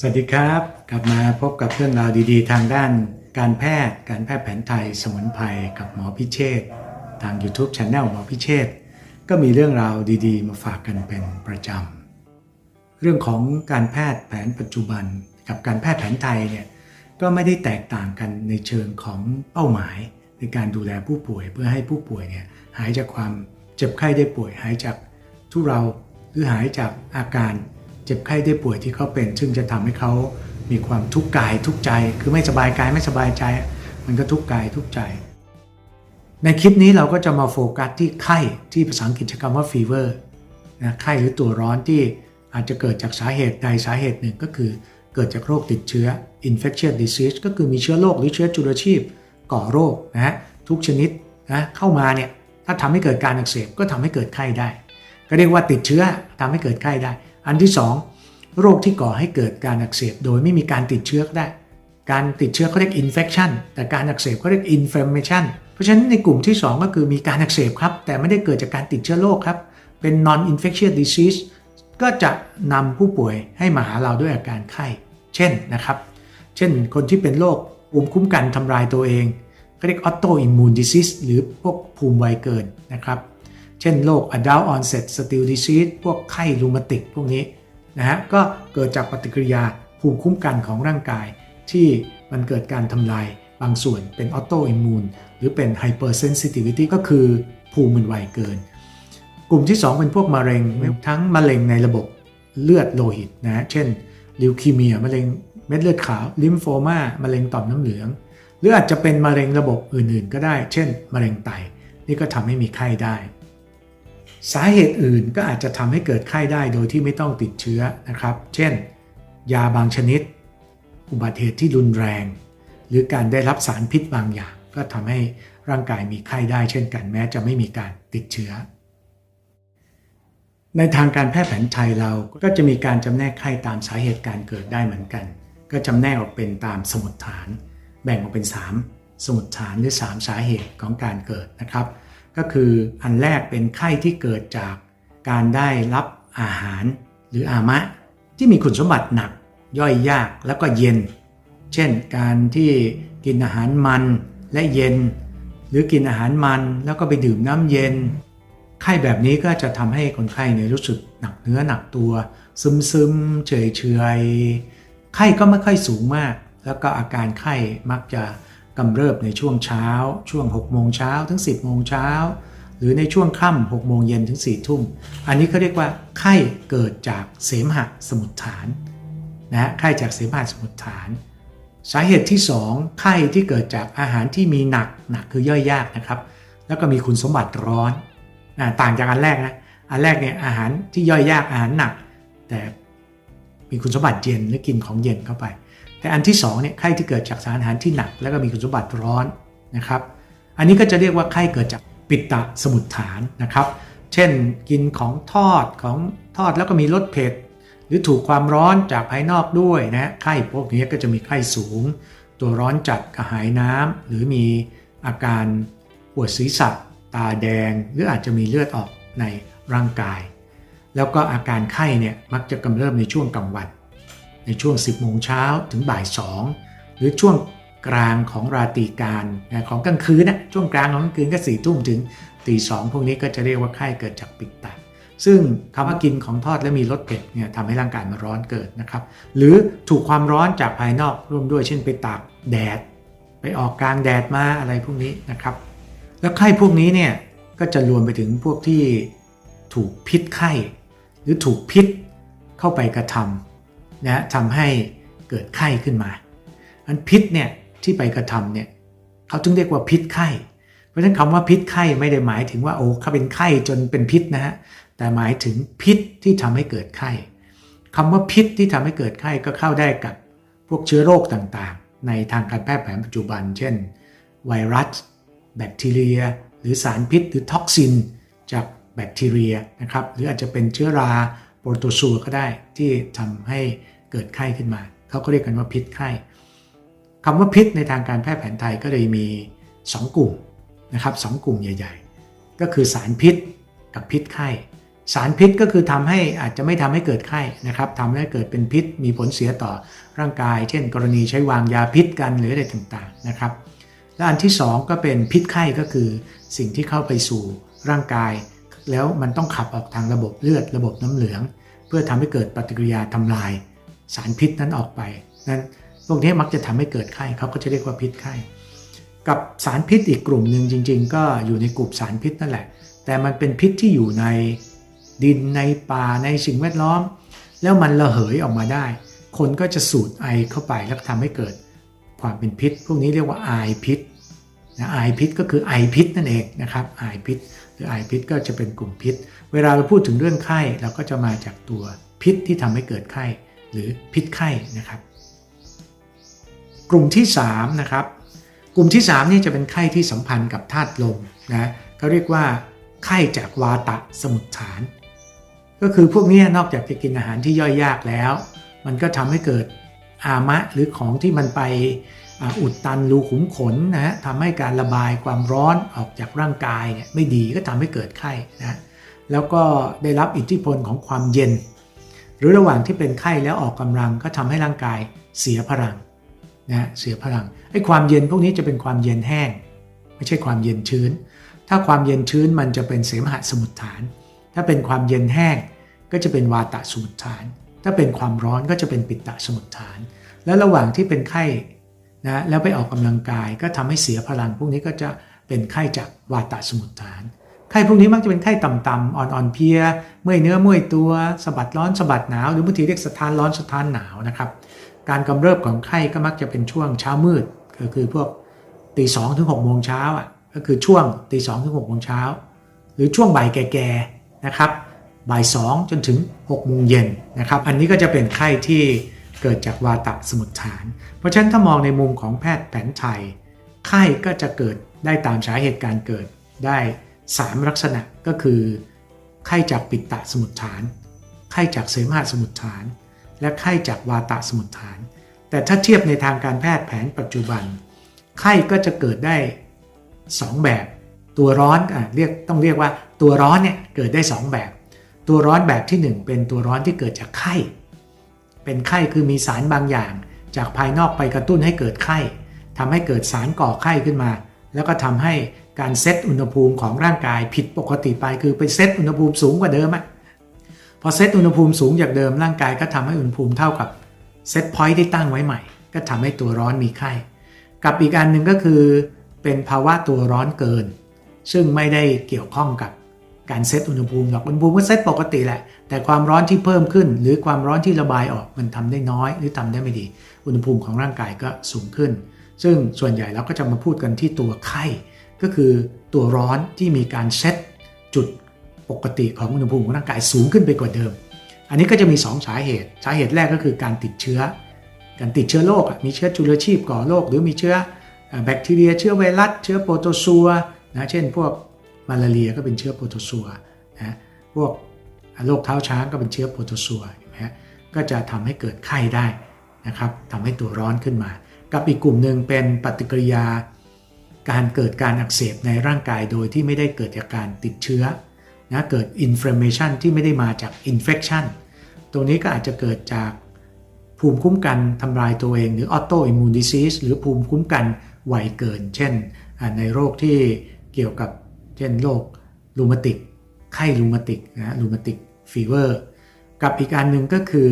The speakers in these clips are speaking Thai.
สวัสดีครับ กลับมาพบกับเรื่องราวดี ๆ ทางด้านการแพทย์ การแพทย์แผนไทยสมุนไพรกับหมอพิเชษทาง YouTube Channel หมอพิเชษก็มีเรื่องราวดี ๆ มาฝากกันเป็นประจำเรื่องของการแพทย์แผนปัจจุบัน กับการแพทย์แผนไทยเนี่ยก็ไม่ได้แตกต่างกันในเชิงของเป้าหมาย ในการดูแลผู้ป่วยเพื่อให้ผู้ป่วยเนี่ยหายจากความเจ็บไข้ได้ป่วยหายจากทุเราหรือหายจากอาการ เจ็บไข้ได้ป่วยที่เขาเป็น ซึ่งจะทำให้เขามีความทุกข์กายทุกข์ใจ คือไม่สบายกายไม่สบายใจ มันก็ทุกข์กายทุกข์ใจ ในคลิปนี้เราก็จะมาโฟกัสที่ไข้ที่ภาษาอังกฤษใช้คำว่า fever นะไข้หรือตัวร้อนที่อาจจะเกิดจากสาเหตุใดสาเหตุหนึ่งก็คือเกิดจากโรคติดเชื้อ infectious disease ก็คือมีเชื้อโรคหรือเชื้อจุลชีพ ก่อโรคนะฮะทุกชนิดนะเข้ามาเนี่ยถ้าทำให้เกิดการอักเสบก็ทำให้เกิดไข้ได้ ก็เรียกว่าติดเชื้อทำให้เกิดไข้ได้ อันที่ 2 โรคที่ก่อให้เกิดการอักเสบโดยไม่มีการติดเชื้อก็ได้ การติดเชื้อเขาเรียก infection แต่การอักเสบเขาเรียก inflammation เพราะฉะนั้นในกลุ่มที่ 2 ก็คือมีการอักเสบครับ แต่ไม่ได้เกิดจากการติดเชื้อโรคครับ เป็น non infectious disease ก็จะนำผู้ป่วยให้มาหาเราด้วยอาการไข้ เช่นนะครับ เช่นคนที่เป็นโรคภูมิคุ้มกันทำลายตัวเองก็เรียก autoimmune disease หรือพวกภูมิไวเกินนะครับ เช่นโรค adult onset steel disease พวกไข้รูมาติกพวกนี้นะฮะก็เกิดจากปฏิกิริยาภูมิคุ้มกันของร่างกาย ที่มันเกิดการทำลายบางส่วนเป็น autoimmune หรือเป็น hypersensitivity ก็คือภูมิมันไวเกิน กลุ่มที่ 2 เป็นพวกมะเร็ง ทั้งมะเร็งในระบบเลือดโลหิตนะฮะเช่นลิวคีเมียมะเร็งเม็ดเลือดขาวลิมโฟมามะเร็งต่อมน้ำเหลือง หรืออาจจะเป็นมะเร็งระบบอื่นๆ ก็ได้ เช่น มะเร็งไต นี่ก็ทำให้มีไข้ได้ สาเหตุอื่นก็อาจจะทำให้เกิดไข้ได้โดยที่ไม่ต้องติดเชื้อนะครับ เช่น ยาบางชนิด อุบัติเหตุที่รุนแรง หรือการได้รับสารพิษบางอย่าง ก็ทำให้ร่างกายมีไข้ได้เช่นกันแม้จะไม่มีการติดเชื้อ ในทางการแพทย์แผนไทยเราก็จะมีการจำแนกไข้ตามสาเหตุการเกิดได้เหมือนกัน ก็จำแนกออกเป็นตามสมุดฐาน แบ่งออกเป็น 3 สมุดฐานหรือ 3 สาเหตุของการเกิดนะครับ ก็คืออันแรกเป็นไข้ที่เกิดจากการได้รับอาหารหรืออามะ ที่มีคุณสมบัติหนักย่อยยากแล้วก็เย็น เช่นการที่กินอาหารมันและเย็น หรือกินอาหารมันแล้วก็ไปดื่มน้ำเย็น ไข้แบบนี้ก็จะทำให้คนไข้เนี่ยรู้สึกหนักเนื้อหนักตัว ซึมซึมเฉยเฉยไข้ก็ไม่ค่อยสูงมาก แล้วก็อาการไข้มักจะ กำเริบในช่วงเช้า ช่วง 6 โมงเช้าถึง 10 โมงเช้า หรือในช่วงค่ำ6โมงเย็นถึง 4 ทุ่ม อันนี้เขาเรียกว่าไข้เกิดจากเสมหะสมุทฐานนะไข้จากเสมหะสมุทฐาน สาเหตุที่ 2 ไข้ที่เกิดจากอาหารที่มีหนักหนักคือย่อยยากนะครับ แล้วก็มีคุณสมบัติร้อนนะต่างจากอันแรกนะอันแรกเนี่ยอาหารที่ย่อยยากอาหารหนัก แต่มีคุณสมบัติเย็นหรือกินของเย็นเข้าไป แต่อันที่2เนี่ยไข้ที่เกิดจากสารอาหารที่หนัก แล้วก็มีคุณสมบัติร้อนนะครับ อันนี้ก็จะเรียกว่าไข้เกิดจากปิตะสมุทฐานนะครับ เช่นกินของทอดของทอดแล้วก็มีรสเผ็ดหรือถูกความร้อนจากภายนอกด้วยนะไข้พวกนี้ก็จะมีไข้สูง ตัวร้อนจัดกระหายน้ำหรือมีอาการปวดศีรษะตาแดง หรืออาจจะมีเลือดออกในร่างกาย แล้วก็อาการไข้เนี่ยมักจะกำเริบในช่วงกลางวัน ในช่วง 10 โมงเช้าถึงบ่าย 2 หรือช่วงกลางของราตรีการของกลางคืนนะช่วงกลางของกลางคืนก็สี่ทุ่มถึงตีสองพวกนี้ก็จะเรียกว่าไข้เกิดจากปิดตาซึ่งคำว่ากินของทอดและมีรสเผ็ดเนี่ยทำให้ร่างกายมันร้อนเกิดนะครับ หรือถูกความร้อนจากภายนอกร่วมด้วยเช่นไปตากแดด ไปออกกลางแดดมาอะไรพวกนี้นะครับ แล้วไข้พวกนี้เนี่ยก็จะรวมไปถึงพวกที่ถูกพิษไข้ หรือถูกพิษเข้าไปกระทำ นะทำให้เกิดไข้ขึ้นมา อันพิษเนี่ยที่ไปกระทำเนี่ยเขาจึงเรียกว่าพิษไข้ เพราะฉะนั้นคำว่าพิษไข้ไม่ได้หมายถึงว่าโอ้เขาเป็นไข้จนเป็นพิษนะฮะ แต่หมายถึงพิษที่ทำให้เกิดไข้คำว่าพิษที่ทำให้เกิดไข้ก็เข้าได้กับพวกเชื้อโรคต่างๆ ในทางการแพทย์แผนปัจจุบัน เช่น ไวรัส แบคทีเรีย หรือสารพิษหรือท็อกซิน จากแบคทีเรียนะครับ หรืออาจจะเป็นเชื้อราโปรโตซัวก็ได้ที่ทำให้ เกิดไข้ขึ้นมาเขาก็เรียกกันว่าพิษไข้คำว่าพิษในทางการแพทย์แผนไทยก็เลยมี 2 กลุ่มนะครับสกลุ่มใหญ่ ๆ ก็คือสารพิษกับพิษไข้ สารพิษก็คือทำให้อาจจะไม่ทำให้เกิดไข้นะครับทำให้เกิดเป็นพิษมีผลเสียต่อร่างกาย เช่น กรณีใช้วางยาพิษกันหรืออะไรต่างๆนะครับ และอันที่ 2 ก็เป็นพิษไข้ก็คือสิ่งที่เข้าไปสู่ร่างกาย แล้วมันต้องขับออกทางระบบเลือดระบบน้ำเหลือง เพื่อทำให้เกิดปฏิกิริยาทำลาย สารพิษนั้นออกไปนั้นพวกนี้มักจะทำให้เกิดไข้เขาก็จะเรียกว่าพิษไข้ กับสารพิษอีกกลุ่มหนึ่งจริง ๆ ก็อยู่ในกลุ่มสารพิษนั่นแหละ แต่มันเป็นพิษที่อยู่ในดินในป่าในสิ่งแวดล้อม แล้วมันระเหยออกมาได้ คนก็จะสูดไอเข้าไปแล้วทำให้เกิดความเป็นพิษ พวกนี้เรียกว่าไอพิษนะไอพิษก็คือไอพิษนั่นเองนะครับไอพิษหรือไอพิษก็จะเป็นกลุ่มพิษ เวลาเราพูดถึงเรื่องไข้เราก็จะมาจากตัวพิษที่ทำให้เกิดไข้ หรือพิษไข้นะครับ กลุ่มที่3นะครับกลุ่มที่3นี่จะเป็นไข้ที่สัมพันธ์กับธาตุลมนะเขาเรียกว่าไข้จากวาตะสมุทฐาน ก็คือพวกนี้นอกจากจะกินอาหารที่ย่อยยากแล้ว มันก็ทำให้เกิดอามะหรือของที่มันไปอุดตันรูขุมขนนะฮะทำให้การระบายความร้อนออกจากร่างกายเนี่ยไม่ดีก็ทำให้เกิดไข้นะแล้วก็ได้รับอิทธิพลของความเย็น หรือระหว่างที่เป็นไข้แล้วออกกำลังก็ทำให้ร่างกายเสียพลังนะเสียพลังไอ้ความเย็นพวกนี้จะเป็นความเย็นแห้ง ไม่ใช่ความเย็นชื้น ถ้าความเย็นชื้นมันจะเป็นเสมหะสมุทฐาน ถ้าเป็นความเย็นแห้งก็จะเป็นวาตะสมุทฐาน ถ้าเป็นความร้อนก็จะเป็นปิตะสมุทฐาน แล้วระหว่างที่เป็นไข้นะแล้วไปออกกำลังกายก็ทำให้เสียพลัง พวกนี้ก็จะเป็นไข้จากวาตะสมุทฐาน ไข้พวกนี้มักจะเป็นไข้ต่ำๆอ่อนๆเพียเมื่อยเนื้อเมื่อยตัวสะบัดร้อนสะบัดหนาวหรือบางทีเรียกสะท้านร้อนสะท้านหนาวนะครับการกำเริบของไข้ก็มักจะเป็นช่วงเช้ามืดก็คือพวกตีสองถึงหกโมงเช้าอะก็คือช่วงตีสองถึงหกโมงเช้าหรือช่วงบ่ายแก่ๆนะครับบ่ายสองจนถึง6โมงเย็นนะครับอันนี้ก็จะเป็นไข้ที่เกิดจากวาตะสมุทฐาน เพราะฉะนั้นถ้ามองในมุมของแพทย์แผนไทย ไข้ก็จะเกิดได้ตามสาเหตุการเกิดได้ 3 ลักษณะก็คือไข้จากปิตตะสมุทฐาน ไข้จากเสมหะสมุทฐาน และไข้จากวาตะสมุทฐาน แต่ถ้าเทียบในทางการแพทย์แผนปัจจุบัน ไข้ก็จะเกิดได้ 2 แบบ ตัวร้อนอะเรียกต้องเรียกว่าตัวร้อนเนี่ยเกิดได้ 2 แบบ ตัวร้อนแบบที่ 1 เป็นตัวร้อนที่เกิดจากไข้ เป็นไข้คือมีสารบางอย่าง จากภายนอกไปกระตุ้นให้เกิดไข้ทำให้เกิดสารก่อไข้ขึ้นมา แล้วก็ทำให้ การเซตอุณหภูมิของร่างกายผิดปกติไปคือไปเซตอุณหภูมิสูงกว่าเดิมอะพอเซตอุณหภูมิสูงจากเดิมร่างกายก็ทำให้อุณหภูมิเท่ากับเซตพอยต์ที่ตั้งไว้ใหม่ ก็ทำให้ตัวร้อนมีไข้กับอีกอันหนึ่งก็คือเป็นภาวะตัวร้อนเกิน ซึ่งไม่ได้เกี่ยวข้องกับการเซตอุณหภูมิหรอกอุณหภูมิก็เซตปกติแหละ แต่ความร้อนที่เพิ่มขึ้น หรือความร้อนที่ระบายออกมันทำได้น้อย หรือทำได้ไม่ดี อุณหภูมิของร่างกายก็สูงขึ้น ซึ่งส่วนใหญ่เราก็จะมาพูดกันที่ตัวไข้ ก็คือตัวร้อนที่มีการเซตจุดปกติของอุณหภูมิของร่างกายสูงขึ้นไปกว่าเดิม อันนี้ก็จะมี 2 สาเหตุ สาเหตุแรกก็คือการติดเชื้อ การติดเชื้อโรคมีเชื้อจุลชีพก่อโรคหรือมีเชื้อแบคทีเรีย เชื้อไวรัส เชื้อโปรโตซัวนะเช่น พวกมาลาเรียก็เป็นเชื้อโปรโตซัวนะพวกโรคเท้าช้างก็เป็นเชื้อโปรโตซัวนะก็จะทำให้เกิดไข้ได้นะครับทำให้ตัวร้อนขึ้นมา กับอีกกลุ่มหนึ่งเป็นปฏิกิริยา การเกิดการอักเสบในร่างกายโดยที่ไม่ได้เกิดจากการติดเชื้อนะเกิด inflammation ที่ไม่ได้มาจาก infection ตรงนี้ก็อาจจะเกิดจากภูมิคุ้มกันทำลายตัวเองหรือ autoimmune disease หรือภูมิคุ้มกันไวเกิน เช่นในโรคที่เกี่ยวกับเช่นโรครูมาติกไข้รูมาติกนะรูมาติกฟีเวอร์กับอีกอันหนึ่งก็คือ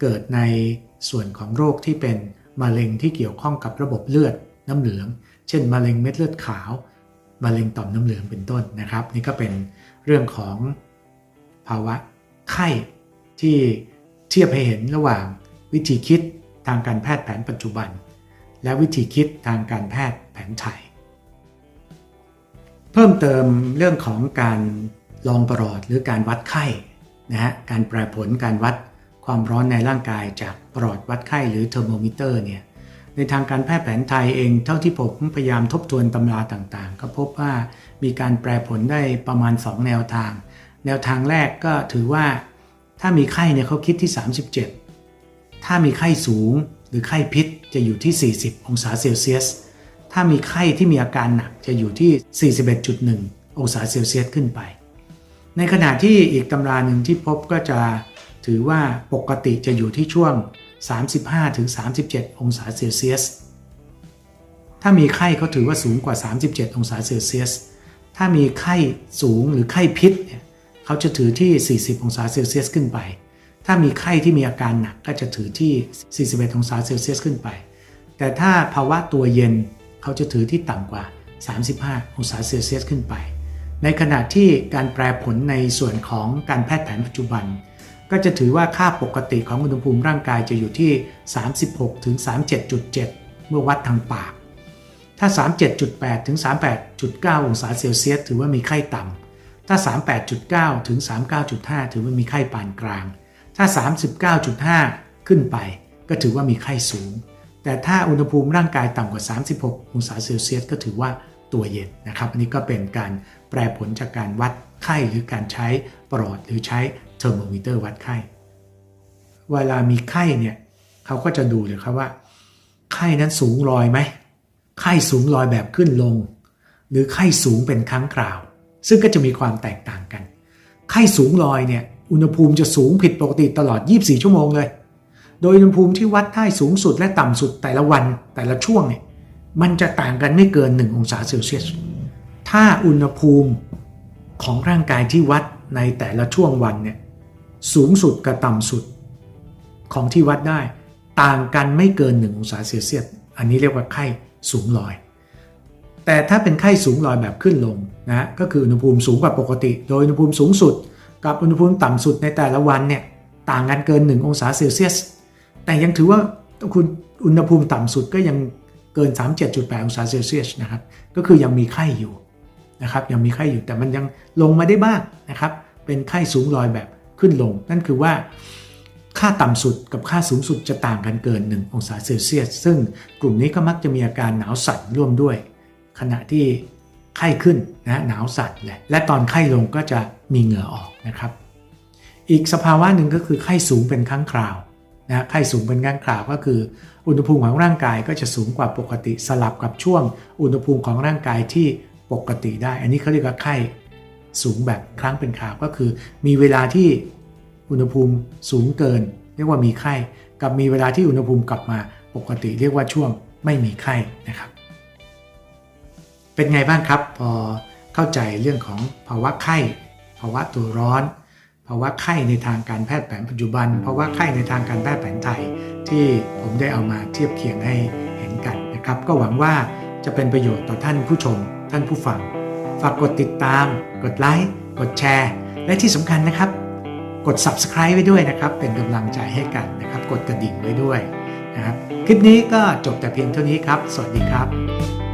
เกิดในส่วนของโรคที่เป็นมะเร็งที่เกี่ยวข้องกับระบบเลือดน้ำเหลือง เช่นมะเร็งเม็ดเลือดขาวมะเร็งต่อมน้ำเหลืองเป็นต้นนะครับ นี่ก็เป็นเรื่องของภาวะไข้ที่เทียบให้เห็นระหว่างวิธีคิดทางการแพทย์แผนปัจจุบัน และวิธีคิดทางการแพทย์แผนไทย เพิ่มเติมเรื่องของการลองประหลอดหรือการวัดไข้นะฮะการแปรผลการวัดความร้อนในร่างกายจากประหลอดวัดไข้หรือเทอร์โมมิเตอร์เนี่ย ในทางการแพทย์แผนไทยเองเท่าที่ผมพยายามทบทวนตำราต่างๆ ก็พบว่ามีการแปรผลได้ประมาณ 2 แนวทาง แนวทางแรกก็ถือว่า ถ้ามีไข้เนี่ยเขาคิดที่ 37 ถ้ามีไข้สูงหรือไข้พิษจะอยู่ที่ 40 องศาเซลเซียส ถ้ามีไข้ที่มีอาการหนักจะอยู่ที่ 41.1 องศาเซลเซียสขึ้นไป ในขณะที่อีกตำราหนึ่งที่พบก็จะถือว่าปกติจะอยู่ที่ช่วง 35-37 องศาเซลเซียส ถ้ามีไข้เขาถือว่าสูงกว่า 37 องศาเซลเซียส ถ้ามีไข้สูงหรือไข้พิษเนี่ยเขาจะถือที่ 40 องศาเซลเซียสขึ้นไป ถ้ามีไข้ที่มีอาการหนักก็จะถือที่ 41 องศาเซลเซียสขึ้นไป แต่ถ้าภาวะตัวเย็นเขาจะถือที่ต่ำกว่า 35 องศาเซลเซียสขึ้นไป ในขณะที่การแปรผลในส่วนของการแพทย์แผนปัจจุบัน ก็จะถือว่าค่าปกติของอุณหภูมิร่างกายจะอยู่ที่ 36ถึง37.7 เมื่อวัดทางปาก ถ้า 37.8ถึง38.9 องศาเซลเซียส ถือว่ามีไข้ต่ำ ถ้า 38.9ถึง39.5 ถือว่ามีไข้ปานกลาง ถ้า 39.5 ขึ้นไปก็ถือว่ามีไข้สูง แต่ถ้าอุณหภูมิร่างกายต่ำกว่า 36 องศาเซลเซียส ก็ถือว่าตัวเย็นนะครับ อันนี้ก็เป็นการแปรผลจากการวัดไข้หรือการใช้ปลอดหรือใช้ เทอร์โมมิเตอร์วัดไข้ เวลามีไข้เนี่ยเขาก็จะดูเลยครับว่า ไข้นั้นสูงลอยไหม ไข้สูงลอยแบบขึ้นลง หรือไข้สูงเป็นครั้งคราว ซึ่งก็จะมีความแตกต่างกัน ไข้สูงลอยเนี่ยอุณหภูมิจะสูงผิดปกติตลอด 24 ชั่วโมงเลย โดยอุณหภูมิที่วัดได้สูงสุดและต่ำสุดแต่ละวันแต่ละช่วงเนี่ยมันจะต่างกันไม่เกิน 1 องศาเซลเซียส ถ้าอุณหภูมิของร่างกายที่วัดในแต่ละช่วงวันเนี่ย สูงสุดกับต่ำสุดของที่วัดได้ ต่างกันไม่เกิน 1 องศาเซลเซียส อันนี้เรียกว่าไข้สูงลอย แต่ถ้าเป็นไข้สูงลอยแบบขึ้นลงนะก็คืออุณหภูมิสูงกว่าปกติ โดยอุณหภูมิสูงสุด กับอุณหภูมิต่ำสุดในแต่ละวันเนี่ยต่างกันเกิน 1 องศาเซลเซียส แต่ยังถือว่าคุณอุณหภูมิต่ำสุดก็ยังเกิน 37.8 องศาเซลเซียสนะครับ ก็คือยังมีไข้อยู่นะครับ ยังมีไข้อยู่แต่มันยังลงมาได้บ้างนะครับ เป็นไข้สูงลอยแบบ ขึ้นลง นั่นคือว่าค่าต่ำสุดกับค่าสูงสุดจะต่างกันเกิน 1 องศาเซลเซียส ซึ่งกลุ่มนี้ก็มักจะมีอาการหนาวสั่นร่วมด้วย ขณะที่ไข้ขึ้นนะหนาวสั่นแหละและตอนไข้ลงก็จะมีเหงื่อออกนะครับ อีกสภาวะหนึ่งก็คือไข้สูงเป็นครั้งคราวนะไข้สูงเป็นครั้งคราวก็คือ อุณหภูมิของร่างกายก็จะสูงกว่าปกติสลับกับช่วง อุณหภูมิของร่างกายที่ปกติได้ อันนี้เขาเรียกว่าไข้ สูงแบบครั้งเป็นคราวก็คือ มีเวลาที่อุณหภูมิสูงเกิน เรียกว่ามีไข้ กับมีเวลาที่อุณหภูมิกลับมาปกติเรียกว่าช่วงไม่มีไข้นะครับ เป็นไงบ้างครับ พอเข้าใจเรื่องของภาวะไข้ ภาวะตัวร้อนภาวะไข้ในทางการแพทย์แผนปัจจุบันภาวะไข้ในทางการแพทย์แผนไทย ที่ผมได้เอามาเทียบเคียงให้เห็นกันนะครับ ก็หวังว่าจะเป็นประโยชน์ต่อท่านผู้ชม ท่านผู้ฟัง ฝากกดติดตาม กดไลค์ กดแชร์ และที่สำคัญนะครับ กด subscribe ไว้ด้วยนะครับ เป็นกำลังใจให้กันนะครับ กดกระดิ่งไว้ด้วยนะครับ คลิปนี้ก็จบแต่เพียงเท่านี้ครับ สวัสดีครับ